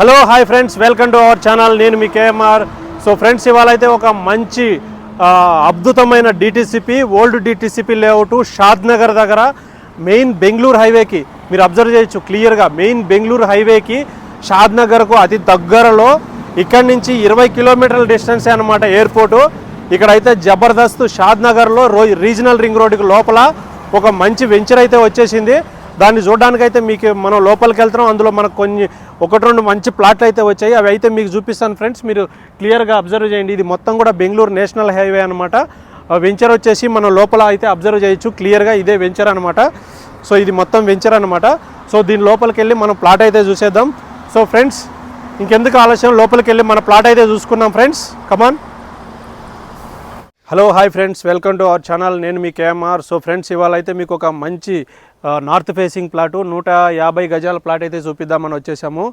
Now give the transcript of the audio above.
Hello hi friends welcome to our channel. నేను మీ KMR. So friends ఇవాళ అయితే ఒక మంచి అద్భుతమైన DTCP old DTCP layout Shadnagar దగ్గర మెయిన్ బెంగళూరు హైవేకి. మీరు అబ్జర్వ్ చేయొచ్చు క్లియర్గా మెయిన్ బెంగళూరు హైవేకి షాద్ నగర్కు అతి దగ్గరలో ఇక్కడి నుంచి ఇరవై కిలోమీటర్ల డిస్టెన్స్ అనమాట ఎయిర్పోర్టు. ఇక్కడైతే జబర్దస్త్ షాద్ నగర్లో రో రీజనల్ రింగ్ రోడ్డుకి లోపల ఒక మంచి వెంచర్ అయితే వచ్చేసింది. దాన్ని చూడడానికైతే అయితే మీకు మనం లోపలికి వెళ్తున్నాం. అందులో మనకు కొన్ని ఒకటి రెండు మంచి ప్లాట్లు అయితే వచ్చాయి. అవి అయితే మీకు చూపిస్తాను ఫ్రెండ్స్. మీరు క్లియర్గా అబ్జర్వ్ చేయండి. ఇది మొత్తం కూడా బెంగళూరు నేషనల్ హైవే అనమాట వెంచర్ వచ్చేసి మనం లోపల అయితే అబ్జర్వ్ చేయొచ్చు. క్లియర్గా ఇదే వెంచర్ అనమాట సో ఇది మొత్తం వెంచర్ అనమాట సో దీని లోపలికి వెళ్ళి మనం ప్లాట్ అయితే చూసేద్దాం. సో ఫ్రెండ్స్ ఇంకెందుకు ఆలస్యం? లోపలికి వెళ్ళి మన ప్లాట్ అయితే చూసుకున్నాం friends. Come on hello hi friends welcome to our channel నేను మీ కేఎంఆర్ సో ఫ్రెండ్స్ ఇవాళ అయితే మీకు ఒక మంచి నార్త్ ఫేసింగ్ ప్లాటు నూట యాభై గజాల ప్లాట్ అయితే చూపిద్దామని వచ్చేసాము.